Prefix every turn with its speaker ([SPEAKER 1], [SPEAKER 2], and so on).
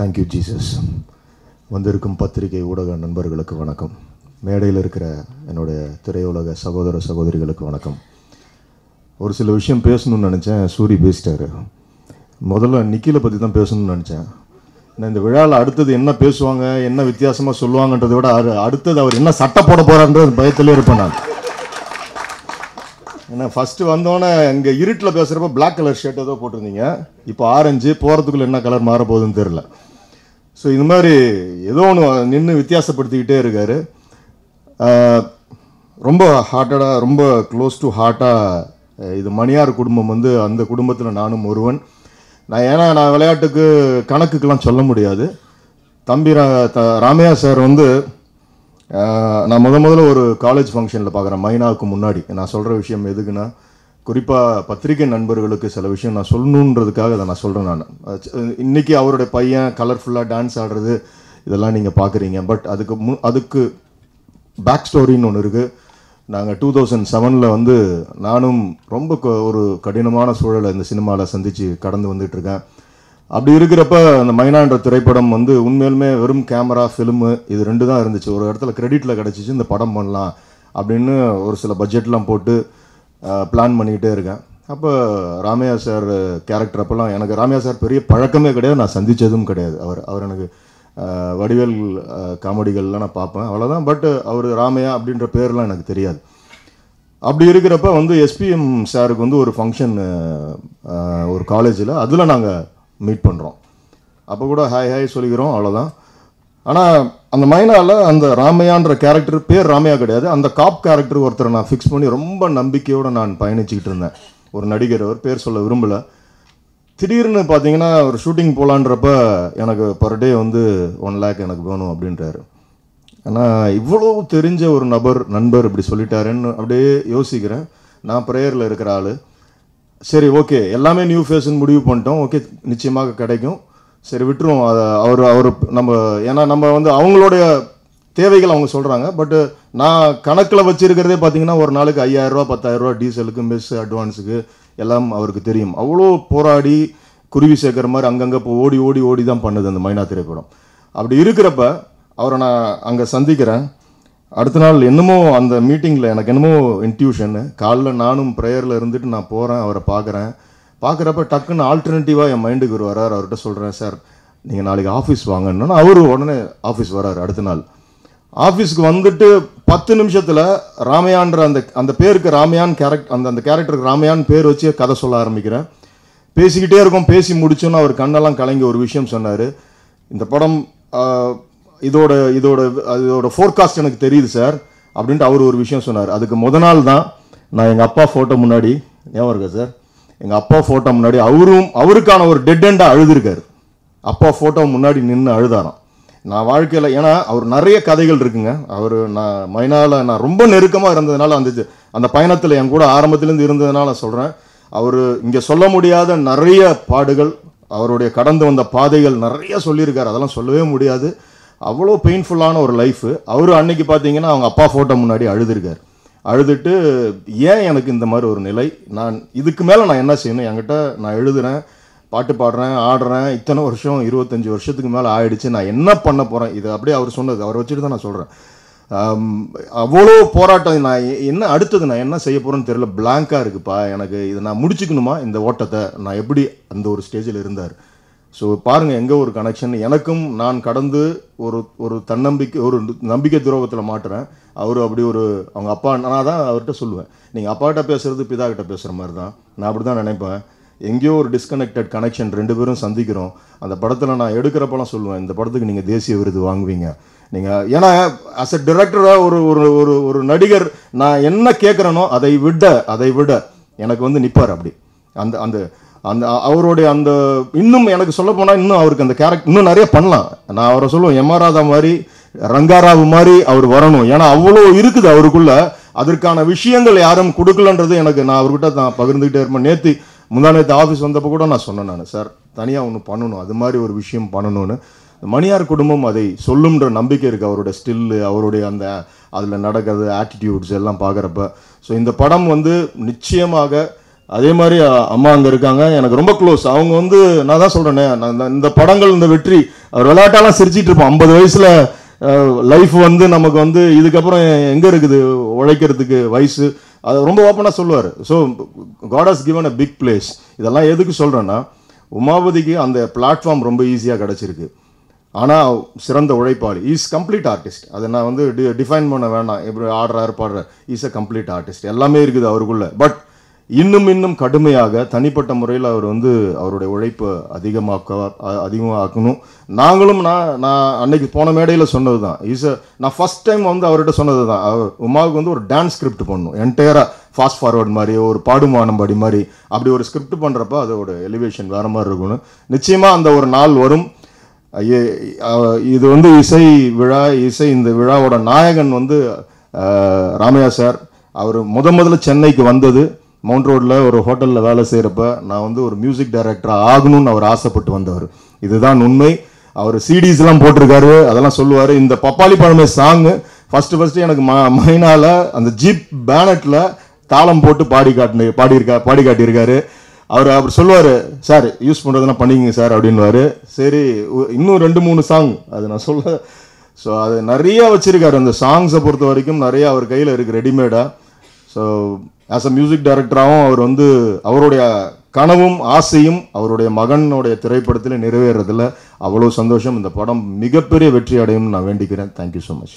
[SPEAKER 1] Thank you Jesus வந்திருக்கும் பத்திரிகை ஊடக நண்பர்களுக்கு வணக்கம். மேடையில் இருக்கிற என்னுடைய திரையுலக சகோதர சகோதரிகளுக்கு வணக்கம். ஒரு சில விஷயம் பேசணும்னு நினச்சேன் சூரி பேசிட்டாரு. முதல்ல நிக்கிலை பற்றி தான் பேசணும்னு நினச்சேன். நான் இந்த விழாவில் அடுத்தது என்ன பேசுவாங்க என்ன வித்தியாசமாக சொல்லுவாங்கன்றதை விட அடுத்தது அவர் என்ன சட்டை போட போகிறான்றது பயத்திலே இருப்பேன் நான். ஏன்னா ஃபஸ்ட்டு வந்தோடனே இங்கே இருட்டில் பேசுகிறப்ப பிளாக் கலர் ஷர்ட் ஏதோ போட்டிருந்தீங்க. இப்போ ஆரஞ்சு போகிறதுக்குள்ள என்ன கலர் மாற போகுதுன்னு தெரில ஸோ இந்த மாதிரி ஏதோ ஒன்று நின்று வித்தியாசப்படுத்திக்கிட்டே இருக்காரு. ரொம்ப ஹார்ட்டடாக ரொம்ப க்ளோஸ் டு ஹார்ட்டாக இது மணியார் குடும்பம் வந்து அந்த குடும்பத்தில் நானும் ஒருவன். நான் ஏன்னா நான் விளையாட்டுக்கு கணக்குக்கெலாம் சொல்ல முடியாது. தம்பி ரா த- ராமையா சார் வந்து நான் முத முதல்ல ஒரு காலேஜ் ஃபங்க்ஷனில் பார்க்குறேன் மைனாவுக்கு முன்னாடி. நான் சொல்கிற விஷயம் எதுக்குன்னா குறிப்பாக பத்திரிகை நண்பர்களுக்கு சில விஷயம் நான் சொல்லணுன்றதுக்காக அதை நான் சொல்கிறேன் நான். இன்றைக்கி இன்னைக்கு அவருடைய பையன் கலர்ஃபுல்லாக டான்ஸ் ஆடுறது இதெல்லாம் நீங்கள் பார்க்குறீங்க பட் அதுக்கு மு அதுக்கு பேக் ஸ்டோரின்னு ஒன்று இருக்குது நாங்கள் டூ தௌசண்ட் செவனில் வந்து நானும் ரொம்ப க- ஒரு கடினமான சூழலை இந்த சினிமாவில் சந்தித்து கடந்து வந்துட்டு இருக்கேன் அப்படி இருக்கிறப்ப அந்த மைனான்ற திரைப்படம் வந்து உண்மையிலுமே வெறும் கேமரா ஃபிலிமு இது ரெண்டு தான் இருந்துச்சு. ஒரு இடத்துல கிரெடிட்டில் கிடச்சிச்சு இந்த படம் பண்ணலாம் அப்படின்னு ஒரு சில பட்ஜெட்லாம் போட்டு பிளான் பண்ணிக்கிட்டே இருக்கேன். அப்போ ராமையா சார் கேரக்டர் அப்போல்லாம் எனக்கு ராமையா சார் பெரிய பழக்கமே கிடையாது. நான் சந்தித்ததும் கிடையாது. அவர் அவர் எனக்கு வடிவேல் காமெடிகள்லாம் நான் பார்ப்பேன். அவ்வளோதான் பட் அவர் ராமையா அப்படின்ற பேர்லாம் எனக்கு தெரியாது. அப்படி இருக்கிறப்ப வந்து எஸ்பிஎம் சாருக்கு வந்து ஒரு ஃபங்க்ஷன் ஒரு காலேஜில் அதில் நாங்கள் மீட் பண்ணுறோம் அப்போ கூட ஹாய் ஹாய் சொல்லிக்கிறோம். அவ்வளோதான் ஆனால் அந்த மைனாவில் அந்த ராமையான்ற கேரக்டர் பேர் ராமையா கிடையாது. அந்த காப் கேரக்டர் ஒருத்தரை நான் ஃபிக்ஸ் பண்ணி ரொம்ப நம்பிக்கையோடு நான் பயணிச்சுக்கிட்டு இருந்தேன். ஒரு நடிகர் அவர் பேர் சொல்ல விரும்பலை. திடீர்னு பார்த்தீங்கன்னா ஒரு ஷூட்டிங் போகலான்றப்ப எனக்கு பர் டே வந்து ஒன் லேக் எனக்கு வேணும் அப்படின்றாரு. ஆனால் இவ்வளோ தெரிஞ்ச ஒரு நபர் நண்பர் இப்படி சொல்லிட்டாருன்னு அப்படியே யோசிக்கிறேன். நான் ப்ரேயரில் இருக்கிற ஆள். சரி ஓகே எல்லாமே நியூ ஃபேஸ்ன்னு முடிவு பண்ணிட்டோம். ஓகே நிச்சயமாக கிடைக்கும். சரி விட்டுருவோம். அதை அவர் அவர் நம்ம ஏன்னா நம்ம வந்து அவங்களுடைய தேவைகள் அவங்க சொல்கிறாங்க பட்டு நான் கணக்கில் வச்சுருக்கிறதே பார்த்தீங்கன்னா ஒரு நாளுக்கு ஐயாயிரரூவா பத்தாயிரரூவா டீசலுக்கு மெஸ் அட்வான்ஸுக்கு எல்லாம் அவருக்கு தெரியும். அவ்வளோ போராடி குருவி சேர்க்குற மாதிரி அங்கங்கே இப்போ ஓடி ஓடி ஓடி தான் பண்ணுது அந்த மைனா திரைப்படம். அப்படி இருக்கிறப்ப அவரை நான் அங்கே சந்திக்கிறேன். அடுத்த நாள் என்னமோ அந்த மீட்டிங்கில் எனக்கு என்னமோ இன்ட்யூஷன் காலைல நானும் ப்ரேயரில் இருந்துட்டு நான் போகிறேன் அவரை பார்க்குறேன் பார்க்குறப்ப டக்குன்னு ஆல்டர்னேட்டிவாக என் மைண்டுக்கு ஒரு அவர்கிட்ட சொல்கிறேன் சார் நீங்கள் நாளைக்கு ஆஃபீஸ் வாங்கன்னு அவரு உடனே ஆஃபீஸ் வராரு அடுத்த நாள். ஆஃபீஸ்க்கு வந்துட்டு பத்து நிமிஷத்தில் ராமையான்ற அந்த அந்த பேருக்கு ராமையான் கேரக்ட் அந்த அந்த கேரக்டருக்கு ராமையான் பேர் வச்சு கதை சொல்ல ஆரம்பிக்கிறேன். பேசிக்கிட்டே இருக்கோம் பேசி முடிச்சோன்னு அவர் கண்ணெல்லாம் கலங்கி ஒரு விஷயம் சொன்னார். இந்த படம் இதோட இதோட இதோட ஃபோர்காஸ்ட் எனக்கு தெரியுது சார் அப்படின்ட்டு அவர் ஒரு விஷயம் சொன்னார். அதுக்கு முத நாள் தான் நான் எங்கள் அப்பா ஃபோட்டோ முன்னாடி ஞாபகம் இருக்கா சார்? எங்கள் அப்பா ஃபோட்டோ முன்னாடி அவரும் அவருக்கான ஒரு டெட் எண்டாக அழுதுருக்காரு. அப்பா ஃபோட்டோ முன்னாடி நின்று அழுதாராம். நான் வாழ்க்கையில் ஏன்னா அவர் நிறைய கதைகள் இருக்குங்க. அவர் நான் மைனால நான் ரொம்ப நெருக்கமாக இருந்ததுனால அந்த அந்த பயணத்தில் என் கூட ஆரம்பத்துலேருந்து இருந்ததுனால சொல்கிறேன் அவர் இங்கே சொல்ல முடியாத நிறைய பாடுகள் அவருடைய கடந்து வந்த பாதைகள் நிறைய சொல்லியிருக்காரு. அதெல்லாம் சொல்லவே முடியாது. அவ்வளோ பெயின்ஃபுல்லான ஒரு லைஃபு அவர் அன்னைக்கு பார்த்தீங்கன்னா அவங்க அப்பா ஃபோட்டோ முன்னாடி அழுதுருக்கார். அழுதுட்டு ஏன் எனக்கு இந்த மாதிரி ஒரு நிலை? நான் இதுக்கு மேலே நான் என்ன செய்யணும்? என்கிட்ட நான் எழுதுறேன் பாட்டு பாடுறேன் ஆடுறேன். இத்தனை வருஷம் இருபத்தஞ்சி வருஷத்துக்கு மேலே ஆயிடுச்சு. நான் என்ன பண்ண போகிறேன் இது அப்படியே அவர் சொன்னது. அவர் வச்சுட்டு தான் நான் சொல்கிறேன் அவ்வளோ போராட்டம். நான் என்ன அடுத்தது நான் என்ன செய்ய போகிறேன்னு தெரியல. பிளாங்காக இருக்குப்பா. எனக்கு இதை நான் முடிச்சுக்கணுமா? இந்த ஓட்டத்தை. நான் எப்படி அந்த ஒரு ஸ்டேஜில் இருந்தார்? ஸோ பாருங்கள் எங்கே ஒரு கனெக்ஷன் எனக்கும் நான் கடந்து ஒரு ஒரு தன்னம்பிக்கை ஒரு நம்பிக்கை துரோகத்தில் மாட்டுறேன். அவர் அப்படி ஒரு அவங்க அப்பா நான் தான் அவர்கிட்ட சொல்லுவேன். நீங்கள் அப்பாட்ட பேசுகிறது பிதா கிட்ட பேசுகிற மாதிரி தான். நான் அப்படி தான் நினைப்பேன். எங்கேயோ ஒரு டிஸ்கனெக்டட் கனெக்ஷன் ரெண்டு பேரும் சந்திக்கிறோம். அந்த படத்தில் நான் எடுக்கிறப்பெல்லாம் சொல்லுவேன் இந்த படத்துக்கு நீங்கள் தேசிய விருது வாங்குவீங்க. நீங்கள் ஏன்னா அஸ் அ டிரெக்டராக ஒரு ஒரு ஒரு ஒரு நடிகர் நான் என்ன கேட்குறேனோ அதை விட அதை விட எனக்கு வந்து நிற்பார் அப்படி. அந்த அந்த அந்த அவருடைய அந்த இன்னும் எனக்கு சொல்ல போனால் இன்னும் அவருக்கு அந்த கேரக்டர் இன்னும் நிறைய பண்ணலாம். நான் அவரை சொல்லுவேன் எம்ஆராதா மாதிரி ரங்காராவு மாதிரி அவர் வரணும். ஏன்னா அவ்வளோ இருக்குது அவருக்குள்ள. அதற்கான விஷயங்கள் யாரும் கொடுக்கலன்றது எனக்கு நான் அவர்கிட்ட நான் பகிர்ந்துக்கிட்டே இருப்பேன். நேற்று முந்தா நேற்று ஆஃபீஸ் வந்தப்போ கூட நான் சொன்னேன் நான் சார் தனியாக ஒன்று பண்ணணும். அது மாதிரி ஒரு விஷயம் பண்ணணும்னு. மணியார் குடும்பம் அதை சொல்லும்ன்ற நம்பிக்கை இருக்குது அவருடைய ஸ்டில்லு அவருடைய அந்த அதில் நடக்கிறது ஆட்டிடியூட்ஸ் எல்லாம் பார்க்குறப்ப. ஸோ இந்த படம் வந்து நிச்சயமாக அதே மாதிரி அம்மா அங்கே இருக்காங்க. எனக்கு ரொம்ப க்ளோஸ் அவங்க வந்து நான் தான் சொல்கிறேனே நான் இந்த- இந்த படங்கள் இந்த வெற்றி அவர் விளையாட்டாலாம் சிரிச்சிட்டு இருப்போம் ஐம்பது வயசில் லைஃப் வந்து நமக்கு வந்து இதுக்கப்புறம் எங்கே இருக்குது உழைக்கிறதுக்கு வயசு அது ரொம்ப ஓப்பனாக சொல்லுவார். So God has given a big place இதெல்லாம் எதுக்கு சொல்கிறேன்னா உமாபதிக்கு அந்த பிளாட்ஃபார்ம் ரொம்ப ஈஸியாக கிடச்சிருக்கு. ஆனால் சிறந்த உழைப்பாளி. இஸ் கம்ப்ளீட் ஆர்டிஸ்ட் அதை நான் வந்து டி டிஃபைன் பண்ண வேணாம். எப்படி ஆடுறாரு பாடுற இஸ் அ கம்ப்ளீட் ஆர்டிஸ்ட் எல்லாமே இருக்குது அவருக்குள்ள. பட் இன்னும் இன்னும் கடுமையாக தனிப்பட்ட முறையில் அவர் வந்து அவருடைய உழைப்பை அதிகமாக்க அ- அதிகமாக்கணும். நாங்களும் நான் நான் அன்னைக்கு போன மேடையில் சொன்னது தான் இஸ் நான் ஃபர்ஸ்ட் டைம் வந்து அவர்கிட்ட சொன்னது தான் அவர் உமாவுக்கு வந்து ஒரு டான்ஸ் ஸ்கிரிப்ட் பண்ணணும். என்டையராக ஃபாஸ்ட் ஃபார்வர்ட் மாதிரி ஒரு பாடுமானம் படி மாதிரி. அப்படி ஒரு ஸ்கிரிப்ட் பண்ணுறப்ப அதோட எலிவேஷன் வேறு மாதிரி இருக்கணும் நிச்சயமாக அந்த ஒரு நாள் வரும். இது வந்து இசை விழா இசை இந்த விழாவோட நாயகன் வந்து ராமையா சார். அவர் முத முதல்ல சென்னைக்கு வந்தது. மவுண்ட் ரோடில் ஒரு ஹோட்டலில் வேலை செய்கிறப்ப நான் வந்து ஒரு மியூசிக் டைரக்டராக ஆகணும்னு அவர் ஆசைப்பட்டு வந்தவர். இதுதான் உண்மை. அவர் சிடிஸ்லாம் போட்டிருக்காரு அதெல்லாம் சொல்லுவார். இந்த பப்பாளி பழமை சாங்கு ஃபஸ்ட்டு ஃபஸ்ட்டு எனக்கு ம மைனால அந்த ஜீப் பேனட்டில் தாளம் போட்டு பாடி காட்டு பாடியிருக்கா பாடி காட்டியிருக்காரு. அவர் அவர் சொல்லுவார் சார் யூஸ் பண்ணுறதுனா பண்ணிக்கங்க சார் அப்படின்னுவாரு. சரி இன்னும் ரெண்டு மூணு சாங் அது நான் சொல்ல ஸோ அது நிறையா வச்சுருக்காரு. அந்த சாங்ஸை பொறுத்த வரைக்கும் நிறையா அவர் கையில் இருக்குது ரெடிமேடாக ஸோ ஆஸ் அ மியூசிக் டைரக்டராகவும் அவர் வந்து அவருடைய கனவும் ஆசையும் அவருடைய மகனுடைய திரைப்படத்தில் நிறைவேறதில் அவ்வளோ சந்தோஷம். இந்த படம் மிகப்பெரிய வெற்றி அடையும்னு நான் வேண்டிக்கிறேன். Thank you so much